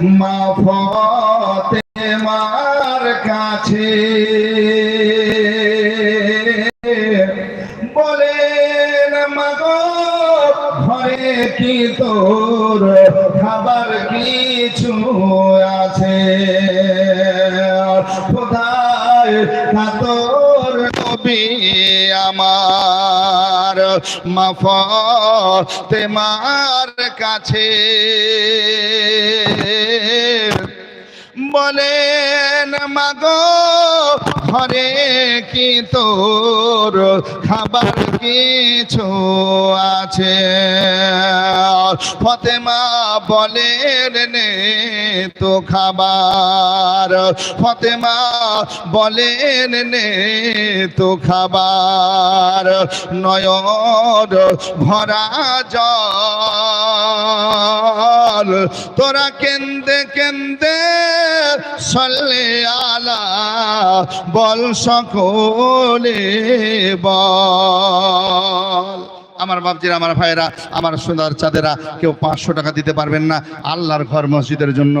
মা ফতেমার কাছে। বলেন, মাগো, ঘরে কি তোর খাবার কিছু আছে? কোথায় তোর নবী আমার মাফতেমার কাছে? বলেন মাগো ঘরে কি তোর খাবার কিছু আছে? ফতেমা বলেন, নে তো খাবার। ফতেমা বলেন, নে তো খাবার। নয়ন ভরা জল। তোরা কেন্দে কেন্দে সল্লে আলা বল সকলে বল। আমার বাপজিরা, আমার ভাইয়েরা, আমার সুন্দর চাঁদেরা, কেউ পাঁচশো টাকা দিতে পারবেন না আল্লাহর ঘর মসজিদের জন্য।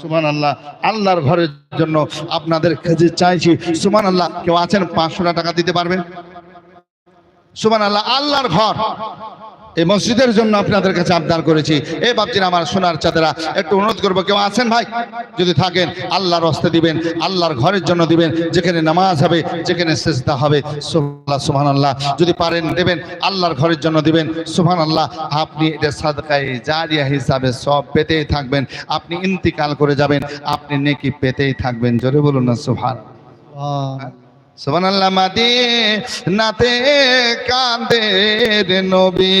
সুমান আল্লাহ আল্লাহর ঘরের জন্য আপনাদের কাছে চাইছি সুমান আল্লাহ কেউ আছেন পাঁচশো টাকা দিতে পারবেন? সুমান আল্লাহ আল্লাহর ঘর। এই মসজিদের জন্য আপনাদের কাছে আবদার করেছি। এ বাপজির আমার সোনার চাঁদেরা, একটু অনুরোধ করব, কেউ আছেন ভাই? যদি থাকেন, আল্লাহর হস্তে দিবেন, আল্লাহর ঘরের জন্য দিবেন, যেখানে নামাজ হবে, যেখানে সেজদা হবে সুহান আল্লাহ যদি পারেন, দেবেন, আল্লাহর ঘরের জন্য দিবেন সুহান আল্লাহ আপনি এটা সাদকায় জারিয়া হিসাবে সব পেতেই থাকবেন। আপনি ইন্তিকাল করে যাবেন, আপনি নেকি পেতেই থাকবেন। জোরে বলুন না সুহান সুবহানাল্লাহ নাতে কান্দে রে নবী।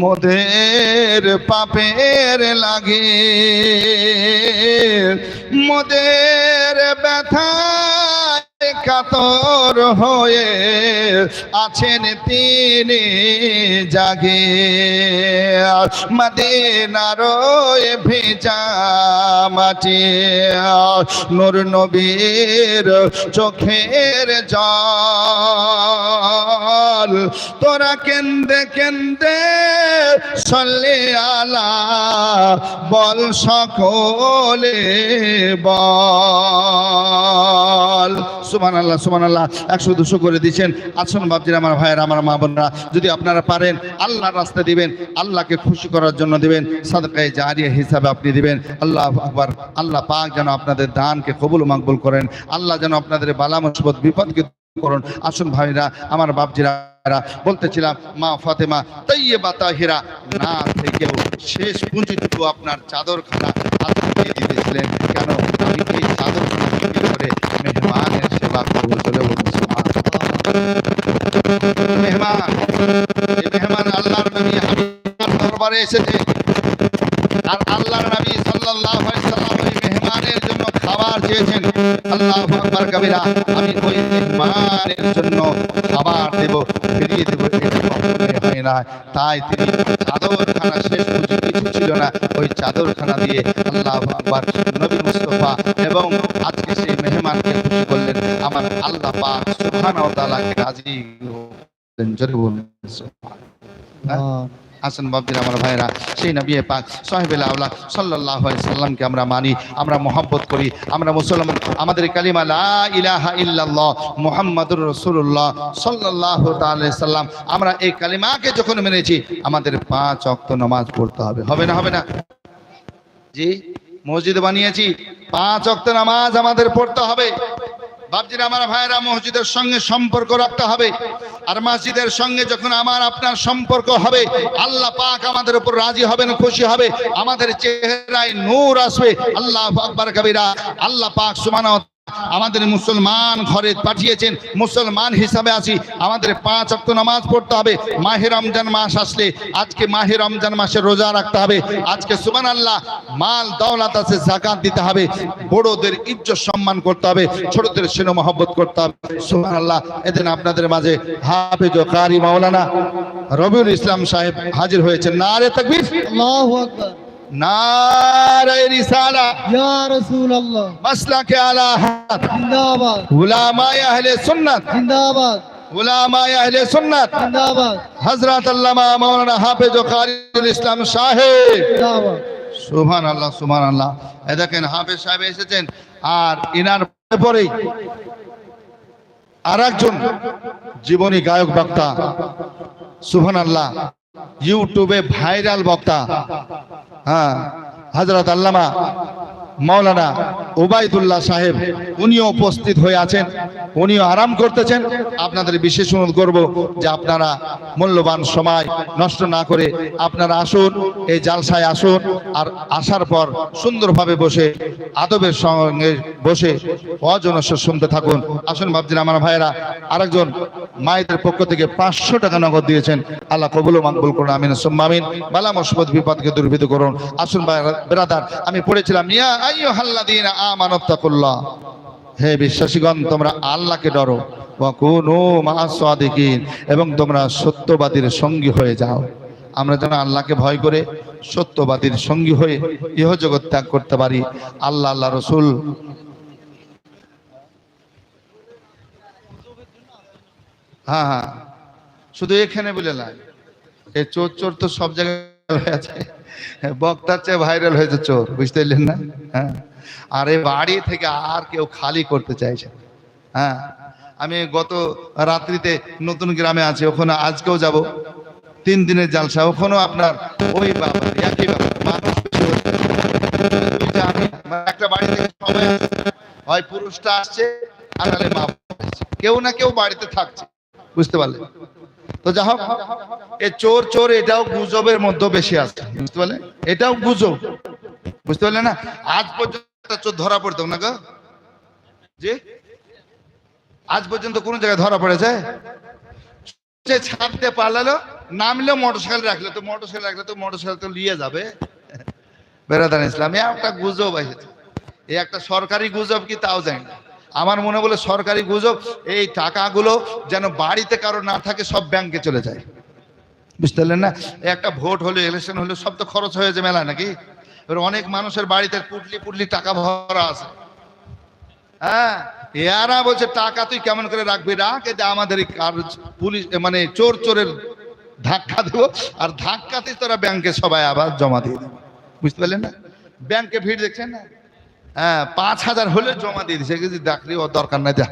মোদের পাপের লাগে মোদের ব্যথা কাতর হয়ে আছেন তিনি জাগে। মদিনার ভেজা মাটি, নূর নবীর চোখের জল। তোরা কেন্দে কেন্দে সল্লে আলা বল সকলে বল। সুমান আল্লাহ সুমান আল্লাহ একশো দুশো করে দিচ্ছেন। আসুন বাবজির আমার ভাইয়ের, আমার মা বোনরা, যদি আপনারা পারেন, আল্লাহর রাস্তা দিবেন, আল্লাহকে খুশি করার জন্য দিবেন, সাদকায় জারিয়া হিসাবে আপনি দিবেন। আল্লাহ আকবার। আল্লাহ পাক যেন আপনাদের দানকে কবুল মাকবুল করেন। আল্লাহ যেন আপনাদের বালা মুসিবত, বিপদকে করুন। আসুন ভাইরা, আমার বাপজিরা বলতেছিলাম, মা ফাতেমা তৈবা তাহিরা, না থেকেও শেষ পুঁজিটুকু আপনার চাদর খানা দিয়েছিলেন। কেন? চাদর করে মেহমানের সেবা করব চলে মেহমান মেহমান আল্লাহর নবী হাবিবার দরবারে এসেছে আর আল্লাহর নবী সাল্লাল্লাহু আলাইহি সাল্লাম ওই মেহমানের জন্য খাবার চেয়েছেন আল্লাহু আকবার, কবিরা। আমি ওই মেহমানের জন্য খাবার দেব, ফিরিয়ে দেব। না তাই তিনি চাদরখানা শেষ পর্যন্ত কিছু ছিল না। ওই চাদরখানা দিয়ে আল্লাহ আকবর নবী মুস্তাফা এবং আজকে সেই মেহমানকে খুশি করলেন। আমার আল্লাহ পাক সুবহানাহু ওয়া তাআলাকে রাজি করলেন। জোরে বলুন, সুবহানাল্লাহ। হাসান বাবদির আমার ভাইরা সেই নবী পাক সাহেবুল আউলা আলাইহি সাল্লামকে আমরা মানি, আমরা মোহাব্বত করি, আমরা মুসলমান, আমাদের কালিমা লা ইলাহা ইল্লাল্লাহ মুহাম্মাদুর রাসূলুল্লাহ সাল্লাল্লাহু তাআলা সাল্লাম, আমরা এই কালিমাকে যখন মেনেছি, আমাদের পাঁচ ওয়াক্ত নামাজ পড়তে হবে হবে না হবে না? জি, মসজিদ বানিয়েছি, পাঁচ ওয়াক্ত নামাজ আমাদের পড়তে হবে। বাপজির আমার ভাইয়েরা মসজিদের সঙ্গে সম্পর্ক রাখতে হবে। আর মসজিদের সঙ্গে যখন আমার আপনার সম্পর্ক হবে, আল্লাহ পাক আমাদের উপর রাজি হবেন, খুশি হবে। আমাদের চেহারায় নূর আসবে। আল্লাহ আকবর কবিরা। আল্লাহ পাক সুমানা আমাদের মুসলমান ঘরে পাঠিয়েছেন, মুসলমান হিসাবে আছি। আমাদের পাঁচ অক্ট নামাজ পড়তে হবে। মাহে রমজান মাস আসলে, আজকে মাহে রমজান মাসে রোজা রাখতে হবে। আজকে সুবান আল্লাহ মাল দৌলত আছে, জাকাত দিতে হবে। বড়দের ইজ্জত সম্মান করতে হবে। ছোটদের সেনো মহব্বত করতে হবে। সুবান আল্লাহ এদিন আপনাদের মাঝে হাফেজ ও কারি মাওলানা রবিউল ইসলাম সাহেব হাজির হয়েছেন। না রে তকবীর। আল্লাহু আকবার। নারে রিসালা। ইয়া রাসূলুল্লাহ। মাসলাকে আলা হাত জিন্দাবাদ। উলামায়ে আহলে সুন্নাত। জিন্দাবাদ। উলামায়ে আহলে সুন্নাত। জিন্দাবাদ। হযরত আল্লামা মাওলানা হাফেজ ও কারিউল ইসলাম সাহেব। জিন্দাবাদ। এ দেখেন হাফেজ সাহেব এসেছেন আর ইনার পরেই আর একজন জীবনী গায়ক বক্তা। সুবহান আল্লাহ ইউটিউবে ভাইরাল বক্তা। হ্যাঁ হজরত আল্লামা মাওলানা ওবায়দুল্লাহ সাহেব, উনিও উপস্থিত হয়ে আছেন। উনিও আরাম করতেছেন। আপনাদের বিশেষ অনুরোধ করব যে আপনারা মূল্যবান সময় নষ্ট না করে আপনারা আসুন, এই জালসায় আসুন, আর আসার পর সুন্দরভাবে বসে, আদবের সঙ্গে বসে অজনস্য শুনতে থাকুন। আসুন ভাবছেন আমার ভাইয়েরা, আরেকজন মায়েদের পক্ষ থেকে পাঁচশো টাকা নগদ দিয়েছেন। আল্লাহ কবুল মাকবুল করুন, আমিন সুম্মামিন বালা মুসিবত বিপদকে দুর্বিত করুন। আসুন বেরাদার, আমি পড়েছিলাম, ইয়া হে বিশ্বাসীগণ, তোমরা আল্লাহকে ডরো। ওয়া এবং তোমরা সত্যবাদীর সঙ্গী হয়ে যাও। আমরা যেন আল্লাহকে ভয় করে সত্যবাদীর সঙ্গী হয়ে ইহ জগৎ ত্যাগ করতে পারি। আল্লাহ আল্লাহ রসুল। হ্যাঁ হ্যাঁ। শুধু এখানে বলে না এই চোর চোর তো সব জায়গায় হয়ে আছে। বক্তার চেয়ে ভাইরাল হয়েছে চোর, বুঝতে পারলেন না? হ্যাঁ। আর এই বাড়ি থেকে আর কেউ খালি করতে চাইছে হ্যাঁ। আমি গত রাত্রিতে নতুন গ্রামে আছি, ওখানে আজকেও যাব। তিন দিনের জালসা, ওখানেও আপনার ওই ব্যাপার একই ব্যাপার মানুষ আমি একটা বাড়ি থেকে সবাই। হয় পুরুষটা আসছে, আর। কেউ না কেউ বাড়িতে থাকছে, বুঝতে পারলেন? তো যা হোক, এ চোর চোর, এটাও গুজবের মধ্যে বেশি আছে। বুঝতে পারলেন এটাও গুজব। বুঝতে পারলেন না? আজ পর্যন্ত চোর ধরা পড়তো না গো। জি? আজ পর্যন্ত কোন জায়গায় ধরা পড়েছে? সে ছাড়তে পারল নামলে মোটরসাইকেল রাখলে তো, মোটরসাইকেল রাখলে তো মোটরসাইকেল তো নিয়ে যাবে। বেড়াদান ইসলাম, এ একটা গুজব এসেছে এই একটা সরকারি গুজব কি তাও জানি না। আমার মনে বলে সরকারি গুজব, এই টাকাগুলো যেন বাড়িতে কারও না থাকে, সব ব্যাংকে চলে যায়। বুঝতে পারলেন না? একটা ভোট হলো ইলেকশন হলো, সব তো খরচ হয়েছে মেলা নাকি? এবার অনেক মানুষের বাড়িতে পুটলি পুটলি টাকা ভরা আছে। হ্যাঁ? এরা বলছে, টাকা তুই কেমন করে রাখবি? রাখ এতে আমাদের পুলিশ মানে চোর চোরের ধাক্কা দেবো, আর ধাক্কাতে তোরা ব্যাংকে সবাই আবার জমা দিয়ে দেবো। বুঝতে পারলেন না? ব্যাংকে ভিড় দেখছেন না? হ্যাঁ পাঁচ হাজার হলে জমা দিয়ে দিচ্ছে কিছু চাকরি ওর দরকার নাই, দেখ।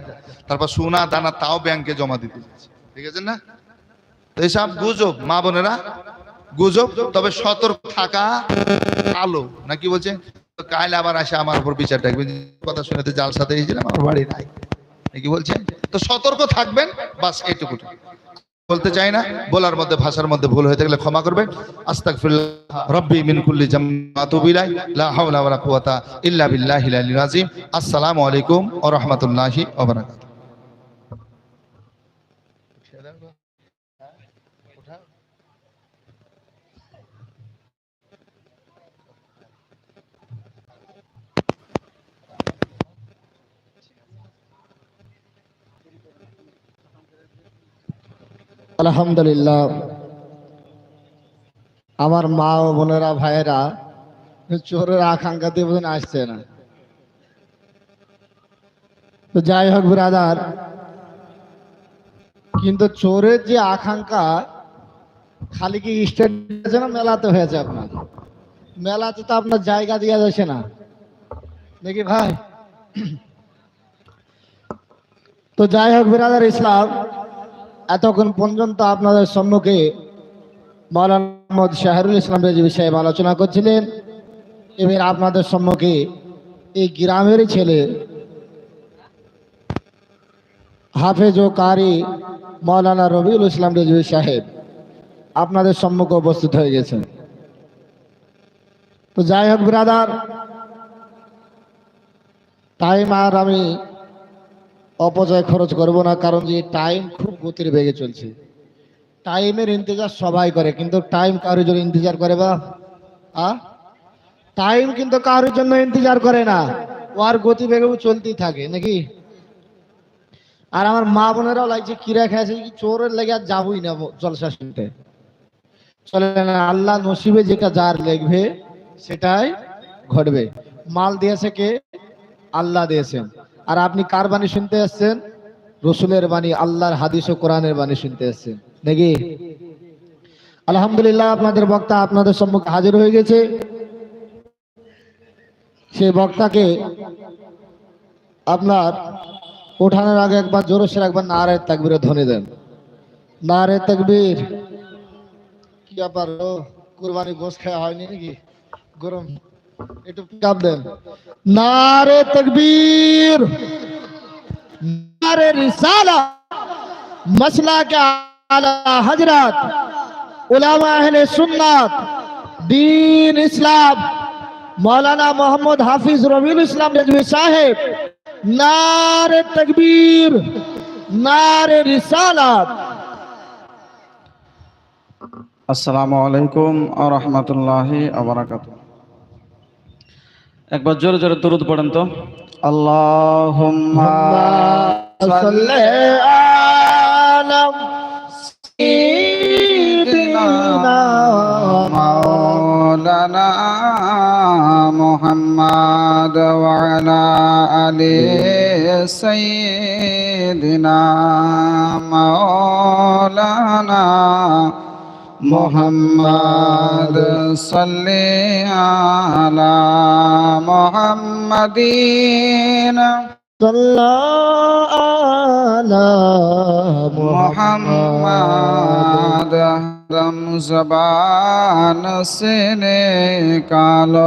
তারপর সোনা, দানা, তাও ব্যাংকে জমা দিতে ঠিক আছে না? তো এইসব গুজব, মা বোনেরা, গুজব, তবে সতর্ক থাকা আলো। নাকি বলছে? কাল আবার আসে আমার উপর বিচার ডাকবে কথা শুনে তো জাল সাথে এসেছিলাম আমার বাড়ি নাই। নাকি বলছেন তো সতর্ক থাকবেন, বাস এইটুকু বলতে চাই না, বলার মধ্যে, ভাষার মধ্যে ভুল হয়ে থাকলে ক্ষমা করবেন। আস্তাগফিরুল্লাহ, রব্বি মিন কুল্লি জাম্মাতু বিলাই লা হাওলা ওয়ালা কুওয়াতা ইল্লা আসসালামু আলাইকুম ওয়া আলহামদুলিল্লাহ। আমার মা ও বোনেরা, ভাইয়েরা চোরের আকাঙ্ক্ষা দিয়ে বোধ আসছে না। তো যাই হোক ব্রাদার কিন্তু চোরের যে আকাঙ্ক্ষা, খালি কি স্টেট না মেলাতে হয়েছে আপনার? মেলাতে তো আপনার জায়গা দেওয়া যাচ্ছে না। দেখি ভাই? তো যাই হোক বিরাদার ইসলাম এতক্ষণ পর্যন্ত আপনাদের সম্মুখে মৌলানা মোহাম্মদ শাহরুল ইসলাম রেজবি সাহেব আলোচনা করছিলেন। এবার আপনাদের সম্মুখে এই গ্রামেরই ছেলে হাফেজ ও কারি মৌলানা রবিউল ইসলাম রেজবি সাহেব আপনাদের সম্মুখে উপস্থিত হয়ে গেছেন। তো যাই হোক, ব্রাদার, টাইম আর আমি অপচয় খরচ করব না, কারণ যে টাইম খুব গতির বেগে চলছে। টাইমের ইন্তজার সবাই করে, কিন্তু টাইম কারোর জন্য ইন্তজার করে বা? আ? টাইম কিন্তু কারোর জন্য ইন্তজার করে না। ও আর গতি বেগে চলতেই থাকে, নাকি? আর আমার মা বোনেরাও লাগছে কিরা খেয়েছে কি চোরের লেগে আর যাবই না জলসা শুনতে। চলে না, আল্লাহ নসিবে যেটা যার লেগবে সেটাই ঘটবে। মাল দিয়েছে কে? আল্লাহ দিয়েছেন। আর আপনি কার বাণী শুনতে এসছেন রসুলের বাণী, আল্লাহর হাদিস ও কোরআনের বাণী শুনতে এসছেন নাকি? আলহামদুলিল্লাহ, আপনাদের বক্তা আপনাদের সম্মুখে হাজির হয়ে গেছে। সেই বক্তাকে আপনার ওঠানোর আগে একবার জোরে সে একবার নারে তাকবিরে ধ্বনি দেন। নারে তাকবীর, কি ব্যাপার কুরবানি গোস খাওয়া হয়নি নাকি? গরম। একটু কাপ দেন নারে তকবীর নারে রিসালা মসলা কে আলা হযরত উলামা আহলে সুন্নাত دین اسلام مولانا محمد حافظ ربیل اسلام رجوی صاحب نار تکبیر نار رسالات السلام علیکم ورحمۃ اللہ وبرکاتہ একবার জোরে জোরে দরুদ পড়েন তো। আল্লাহুম্মা সাল্লি আলা সাইয়্যিদিনা মাওলানা মুহাম্মদ ওয়া আলা আলি সাইয়্যিদিনা মাওলানা محمد صل على محمدين صلى على محمد رم زبان سے نکالو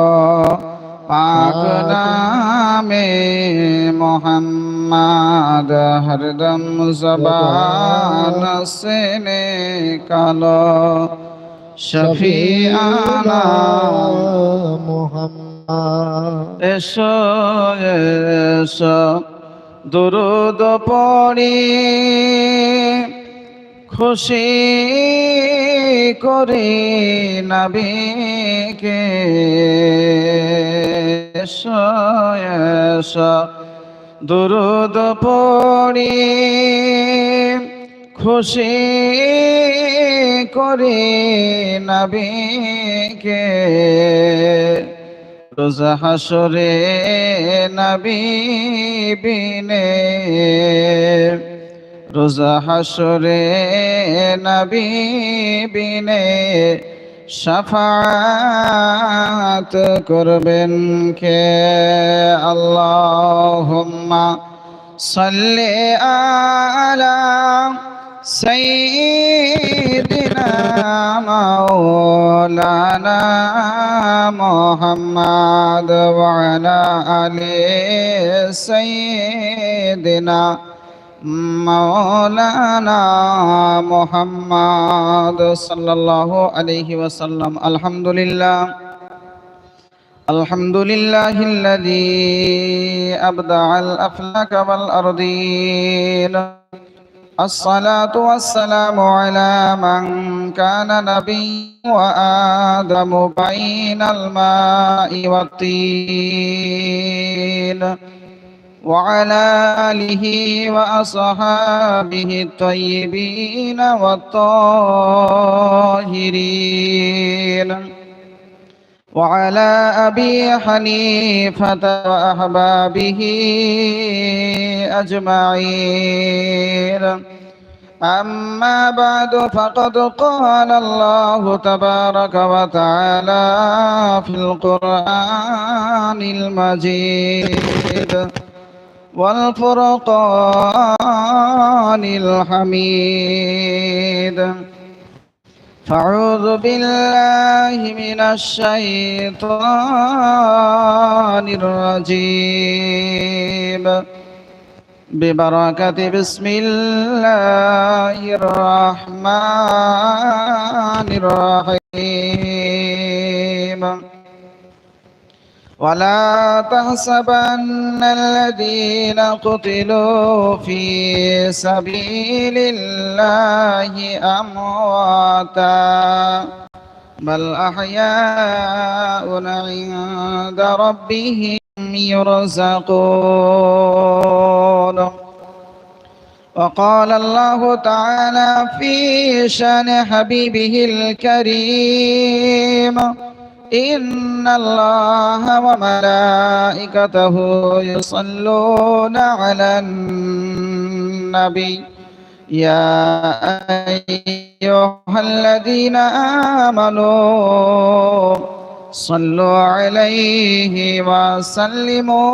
কালো পাক নামে মোহাম্মদ হরদম জবান সে কালো শফিয়ানা মোহাম্মদ। এসো এসো দুরুদ পড়ি। খুশি করি নবীকে। এসো এসো, দুরুদ পড়ি, খুশি করি নবীকে। রোজ হাসরে নবী বিনে। রোজ হাসরে নবী বিনে। শাফাত করবেন কে? আল্লাহুম্মা সাল্লি আলা সাইয়্যিদিনা মাওলানা মুহাম্মদ ওয়া আলা আলি সাইয়্যিদিনা محمد صلى الله عليه وسلم الحمد لله الحمد لله الذي أبدع الأفلاك والأرضين الصلاة والسلام على من كان نبي وآدم بين الماء والطين وعلى آله وأصحابه الطيبين والطاهرين. وعلى أبي حنيفة وأحبابه أجمعين. أما بعد فقد قال الله تبارك وتعالى في القرآن المجيد. والفرقان الحميد فاعوذ بالله من الشيطان الرجيم ببركة بسم الله الرحمن الرحيم ولا تحسبن الذين قتلوا في سبيل الله أمواتا بل أحياء عند ربهم يرزقون. وقال الله تعالى في شأن حبيبه الكريم إن الله وملائكته يصلون على النبي يا أيها الذين آمنوا صلوا عليه وسلموا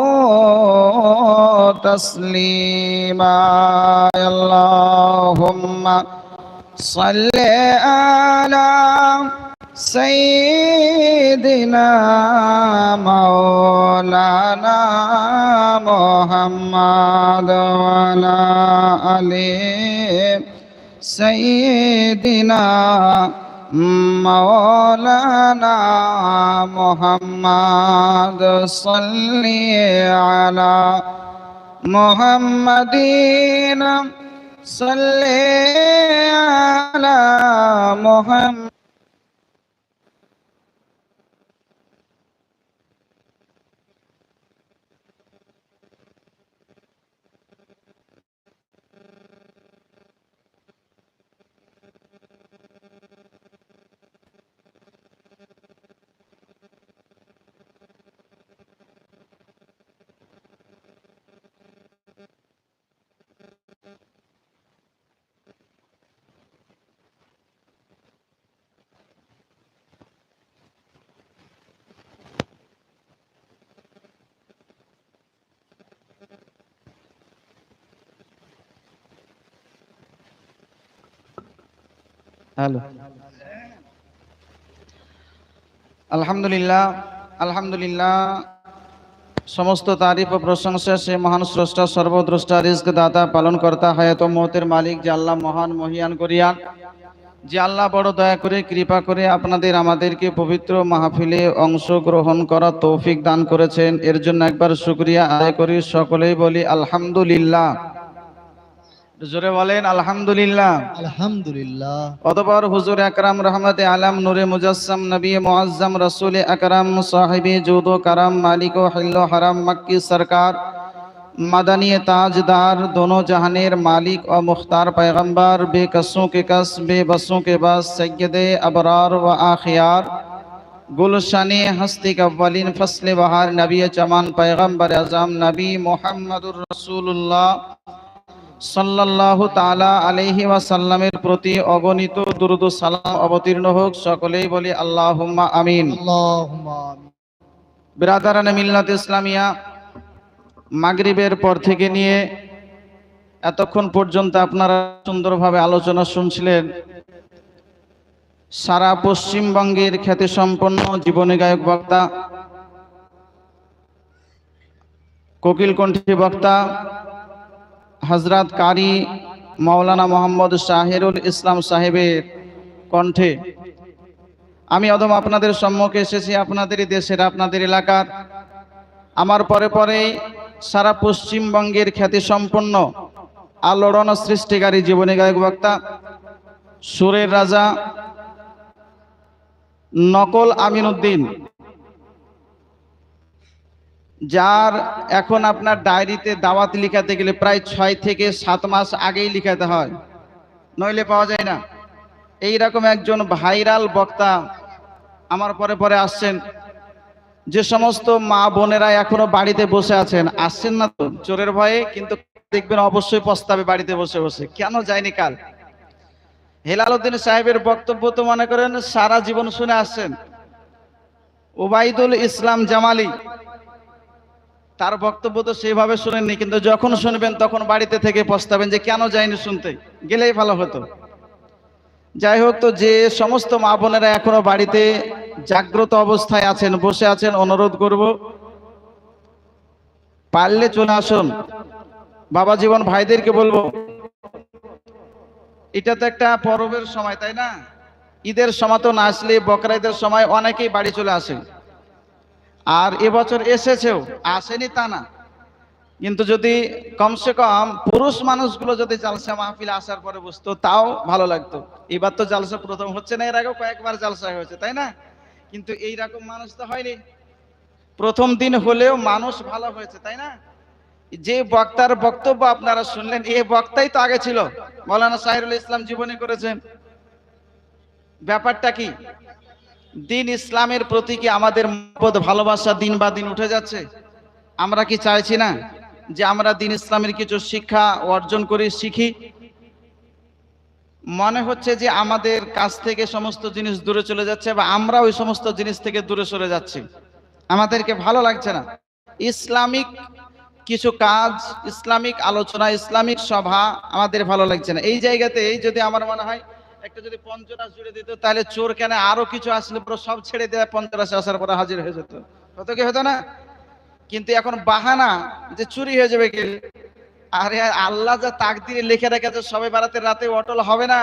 تسليما اللهم صل على سيدنا مولانا محمد وعلى آله سيدنا مولانا محمد صل على محمدين صل على محمد হ্যালো আলহামদুলিল্লাহ আলহামদুলিল্লাহ। সমস্ত তারিফ ও প্রশংসা সে মহান স্রষ্টা, সর্বদ্রষ্টা রিস্ক দাতা পালন কর্তা হায়াত ও মতের মালিক যে আল্লাহ মহান মহিয়ান করিয়ান। যে আল্লাহ বড় দয়া করে, কৃপা করে আপনাদের, আমাদেরকে পবিত্র মাহফিলে অংশগ্রহণ করা তৌফিক দান করেছেন। এর জন্য একবার শুক্রিয়া আদায় করি। সকলেই বলি আলহামদুলিল্লাহ। জোরে বলেন আলহামদুলিল্লাহ আলহামদুলিল্লাহ অতপর হুজুর আকরাম রহমতে আলম নূরে মুজাসসাম নবী মুআজ্জম রসুল আকরাম সাহিবি জুদো কারাম মালিক ও হিল্লো হারাম মক্কি সরকার मदनी ताजदार दोनों जहानेर मालिक और मुख्तार पैगंबर बेकसों के कस बेबसों के बस सैयद अबरार व आखियार गुलशन हस्ती का अव्वलीन फसल बहार नबी चमान पैगंबर अजम नबी मोहम्मदुर रसूलुल्लाह সাল্লাল্লাহু তাআলা আলাইহি ওয়াসাল্লামের প্রতি অগণিত দুরুদ সালাম অবতীর্ণ হোক সকলেই বলি আল্লাহুম্মা আমিন আল্লাহুম্মা আমিন। বিরাদারানে মিল্লাত ইসলামিয়া মাগরিবের পর থেকে নিয়ে এতক্ষণ পর্যন্ত আপনারা সুন্দরভাবে আলোচনা শুনছিলেন সারা পশ্চিমবঙ্গের খ্যাতিসম্পন্ন জীবনী গায়ক বক্তা কোকিল কণ্ঠী বক্তা হজরত কারি মাওলানা মোহাম্মদ শাহিরুল ইসলাম সাহেবের কণ্ঠে। আমি অদম আপনাদের সম্মুখে এসেছি, আপনাদেরই দেশের, আপনাদের এলাকার। আমার পরে পরেই সারা পশ্চিমবঙ্গের খ্যাতিসম্পন্ন আলোড়ন সৃষ্টিকারী জীবনী গায়ক বক্তা সুরের রাজা নকল আমিনউদ্দিন যার এখন আপনার ডায়েরিতে দাওয়াত লিখাতে গেলে প্রায় ছয় থেকে সাত মাস আগেই লিখাতে হয়। নইলে পাওয়া যায় না। এই রকম একজন ভাইরাল বক্তা আমার পরে পরে আসছেন। যে সমস্ত মা বোনেরা এখনও বাড়িতে বসে আছেন। আসছেন না তো? চোরের ভয়ে, কিন্তু দেখবেন অবশ্যই পস্তাবে বাড়িতে বসে বসে। কেন যায়নি কাল? হেলাল উদ্দিন সাহেবের বক্তব্য তো মনে করেন সারা জীবন শুনে আসছেন। ওবাইদুল ইসলাম জামালি তার বক্তব্য তো সেইভাবে শুনেননি, কিন্তু যখন শুনবেন তখন বাড়িতে থেকে পস্তাবেন যে কেন যায়নি শুনতে, গেলেই ভালো হতো। যাই হোক, তো যে সমস্ত মা বোনেরা এখনও বাড়িতে জাগ্রত অবস্থায় আছেন, বসে আছেন, অনুরোধ করব, পারলে চলে আসুন। বাবা জীবন ভাইদেরকে বলব, এটা তো একটা পরবের সময়, তাই না? ঈদের সময় তো না আসলে বকরা ঈদের সময় অনেকেই বাড়ি চলে আসেন আর এবছর এসেছেও, আসেনি তা না। কিন্তু যদি কমসে কম পুরুষ মানুষগুলো যদি জালসা মাহফিলে আসার পরে বসতো তাও ভালো লাগতো। এবার তো জালসা প্রথম হচ্ছে না, এর আগেও কয়েকবার জালসা হয়েছে, তাই না? কিন্তু এই রকম মানুষ তো হয়নি। প্রথম দিন হলেও মানুষ ভালো হয়েছে, তাই না? যে বক্তার বক্তব্য আপনারা শুনলেন এই বক্তাই তো আগে ছিল। মৌলানা সাহিরুল ইসলাম জীবনী করেছেন। ব্যাপারটা কি? দিন ইসলামের প্রতি কি আমাদের মহব্বত, ভালোবাসা দিন বা দিন উঠে যাচ্ছে? আমরা কি চাইছি না যে আমরা দিন ইসলামের কিছু শিক্ষা অর্জন করি, শিখি? মনে হচ্ছে যে আমাদের কাছ থেকে সমস্ত জিনিস দূরে চলে যাচ্ছে বা আমরা ওই সমস্ত জিনিস থেকে দূরে সরে যাচ্ছি। আমাদেরকে ভালো লাগছে না? ইসলামিক কিছু কাজ, ইসলামিক আলোচনা, ইসলামিক সভা আমাদের ভালো লাগছে না। এই জায়গাতে যদি আমার মনে হয় একটা যদি পঞ্চরাস জুড়ে দিত, তাহলে চোর কেন আরও কিছু আসলে? পুরো সব ছেড়ে দেওয়া পঞ্চরাশে আসার পরে হাজির হয়ে যেত। হতো কি হতো না? কিন্তু এখন বাহানা যে চুরি হয়ে যাবে কে? আরে আল্লাহ যা তাকদিরে লিখে রেখেছে, সবে বারাতের রাতে অটল হবে না।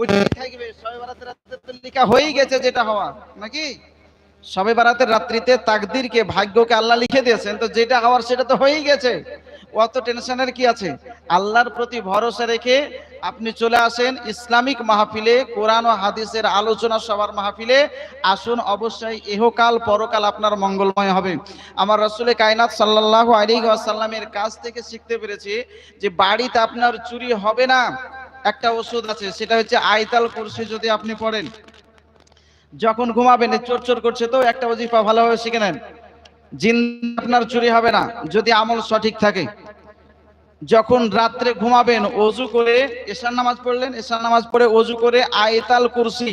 ওইটাই থাকবে, সবে বারাতের রাতে তো লেখা হয়েই গেছে যেটা হওয়া, নাকি? সবে বারাতের রাত্রিতে তাকদিরকে, ভাগ্যকে আল্লাহ লিখে দিয়েছেন, তো যেটা হওয়ার সেটা তো হয়েই গেছে। অত টেনশনের কি আছে? আল্লাহর প্রতি ভরসা রেখে আপনি চলে আসেন ইসলামিক মাহফিলে, কোরআন ও হাদিসের আলোচনা সবার মাহফিলে। আসুন অবশ্যই এহকাল পরকাল আপনার মঙ্গলময় হবে। আমার রসুলে কায়নাত সাল্লাহ আলী আসাল্লামের কাছ থেকে শিখতে পেরেছি যে বাড়িতে আপনার চুরি হবে না। একটা ওষুধ আছে, সেটা হচ্ছে আইতাল কুরসি যদি আপনি পড়েন। যখন ঘুমাবেন, চোর চোর করছে তো একটা ওজিফা ভালোভাবে শিখে নেন। জিন আপনার চুরি হবে না, যদি আমল সঠিক থাকে। যখন রাত্রে ঘুমাবেন, অজু করে এশার নামাজ পড়লেন, এশার নামাজ পড়ে অজু করে আয়তাল কুরসি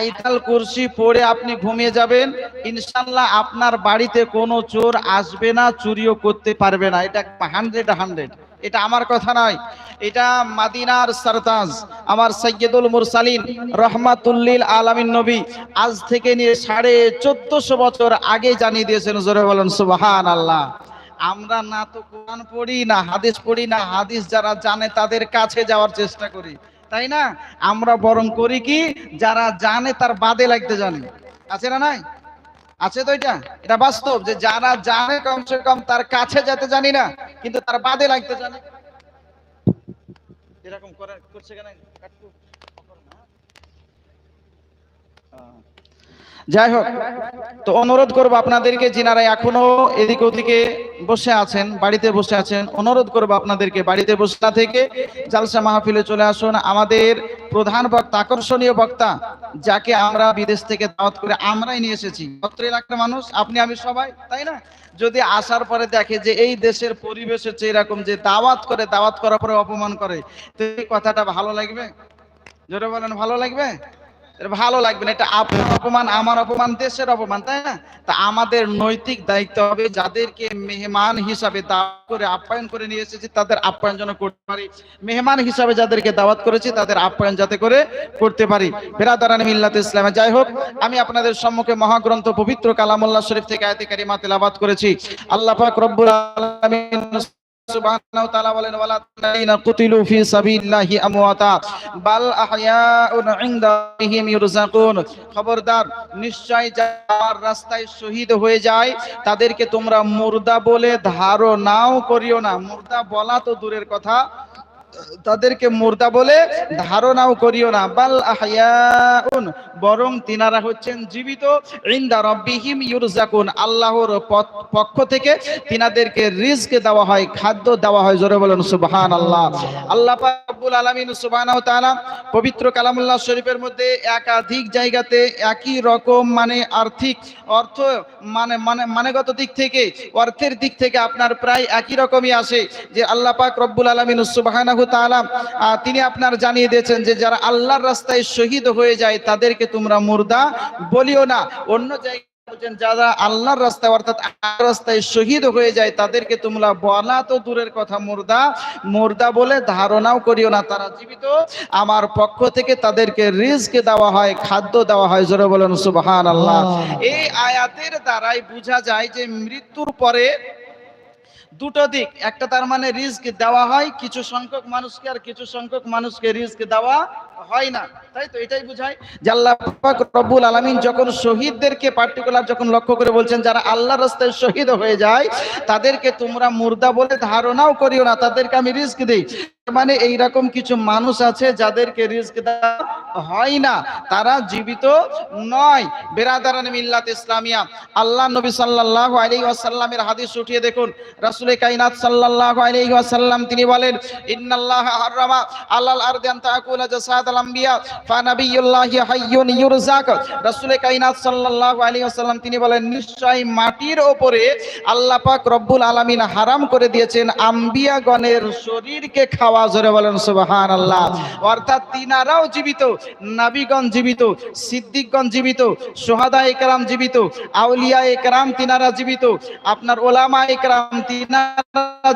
আয়তাল কুরসি পড়ে আপনি ঘুমিয়ে যাবেন ইনশাল্লাহ আপনার বাড়িতে কোনো চোর আসবে না, চুরিও করতে পারবে না। এটা হান্ড্রেড হান্ড্রেড এটা আমার কথা নয়। এটা মাদিনার সরতাজ, আমার সৈয়দুল মুরসালিন রহমাতুল্লিল আলামিন নবী আজ থেকে নিয়ে সাড়ে চোদ্দশো বছর আগে জানিয়ে দিয়েছেন, জোরে বলেন সুবাহান আল্লাহ আমরা না তো কোরআন পড়ি, না হাদিস পড়ি, না হাদিস যারা জানে তাদের কাছে যাওয়ার চেষ্টা করি। তাই না? আমরা বরং করি কি? যারা জানে তার বাদে লাগতে জানে। আছে না নাই? আছে তো এটা? এটা বাস্তব যে যারা জানে কমসে কম তার কাছে যেতে জানি না, কিন্তু তার বাদে লাগতে জানে। এরকম করে করছে কেন। যাই হোক তো অনুরোধ করব আপনাদেরকে, যিনারা এখনও এদিক ওদিকে বসে আছেন, বাড়িতে বসে আছেন, অনুরোধ করব আপনাদেরকে, বাড়িতে বসে না থেকে জালসা মাহফিলে চলে আসুন। আমাদের প্রধান বক্তা, আকর্ষণীয় বক্তা, যাকে আমরা বিদেশ থেকে দাওয়াত করে আমরাই নিয়ে এসেছি। অত্র এলাকার মানুষ, আপনি, আমি সবাই, তাই না? যদি আসার পরে দেখে যে এই দেশের পরিবেশ হচ্ছে এরকম যে দাওয়াত করে, দাওয়াত করার পরে অপমান করে, তো এই কথাটা ভালো লাগবে? জোরে বলেন, ভালো লাগবে? ভালো লাগবে না, এটা আপনার অপমান, আমার অপমান, দেশের অপমান, তাই না? তা আমাদের নৈতিক দায়িত্ব হবে যাদেরকে মেহমান হিসাবে দাওয়াত করে আপ্যায়ন করে নিয়ে এসেছি, তাদের আপ্যায়ন যেন করতে পারি। মেহমান হিসাবে যাদেরকে দাওয়াত করেছি, তাদের আপ্যায়ন যাতে করে করতে পারি। বেরাদারান মিল্লাত ইসলামে, যাই হোক, আমি আপনাদের সম্মুখে মহাগ্রন্থ পবিত্র কালামুল্লাহ শরীফ থেকে আয়াতে কারিমা তেলাওয়াত করেছি। আল্লাহ পাক রব্বুল আলামিন সুবহানাহু তাআলা বলেন, ওয়ালা তাইনা কুতিলু ফি সাবিলিল্লাহি আমওয়াতা, বাল আহয়াউন ইনদা রাব্বিহিম ইরযাকুন খবরদার, নিশ্চয় যার রাস্তায় শহীদ হয়ে যায়, তাদেরকে তোমরা মুর্দা বলে ধারণাও করিও না। মুর্দা বলা তো দূরের কথা, তাদেরকে মুর্দা বলে ধারণাও করিও না। বাল আহয়াউন বরং তিনারা হচ্ছেন জীবিত। ইনদা রাব্বিহিম ইউরজাকুন, আল্লাহর পক্ষ থেকে তিনাদেরকে রিস্ক দেওয়া হয়, খাদ্য দেওয়া হয়। জোরে বলেন, সুবহানাল্লাহ। আল্লাহ পাক রব্বুল আলামিন তাআলা পবিত্র কালামুল্লাহ শরীফের মধ্যে একাধিক জায়গাতে একই রকম মানে আর্থিক অর্থ মানে মানে মানেগত দিক থেকে, অর্থের দিক থেকে আপনার প্রায় একই রকমই আসে, যে আল্লাহ পাক রব্বুল আলামিন সুবহানাহু তিনি আপনার জানিয়ে দিয়েছেন যে যারা আল্লাহর রাস্তায় শহীদ হয়ে যায়, তাদেরকে তোমরা মুর্দা বলিও না। অন্য জায়গায় যারা আল্লাহর রাস্তায় অর্থাৎ রাস্তায় শহীদ হয়ে যায় তাদেরকে তোমরা বলা তো দূরের কথা মুর্দা মুর্দা বলে ধারণাও করিও না। তারা জীবিত আমার পক্ষ থেকে তাদেরকে রিজকে দেওয়া হয় খাদ্য দেওয়া হয় জোরে বলেন সুবহান আল্লাহ। এই আয়াতের দ্বারাই বোঝা যায় যে মৃত্যুর পরে দুটো দিক একটা তার মানে রিস্ক দেওয়া হয় কিছু সংখ্যক মানুষকে আর কিছু সংখ্যক মানুষকে রিস্ক দেওয়া হয় না। তাই তো এটাই বোঝায়। যে আল্লাহ পাক রব্বুল আলামিন যখন শহীদদেরকে পার্টিকুলার যখন লক্ষ্য করে বলছেন, যারা আল্লাহ রাস্তায় শহীদ হয়ে যায়, তাদেরকে তোমরা মুর্দা বলে ধারণাও করিও না, তাদেরকে আমি রিস্ক দিই। মানে এইরকম কিছু মানুষ আছে যাদেরকে রিস্ক দেওয়া হয় না। তারা জীবিত নয়। বেরাদারান মিল্লাত ইসলামিয়া। আল্লাহ নবী সাল্লাল্লাহু আলাইহি ওয়াসাল্লামের হাদিস উঠিয়ে দেখুন। রাসূল কায়নাত সাল্লাল্লাহু আলাইহি ওয়াসাল্লাম তিনি বলেন, ইন্নাল্লাহা হারামা আলাল আরদি আন তাকুলা তিনি বলেন মাটির রব্বুল হারাম করে দিয়েছেন, আম্বিয়াগণের শরীরকে খাওয়া। জোরে বলেন অর্থাৎ তিনারাও জীবিত, নাবিগণ জীবিত, সিদ্দিকগণ জীবিত, সোহাদা একরাম জীবিত, আউলিয়া একরাম তিনারা জীবিত। আপনার ওলামা একরাম তিনারা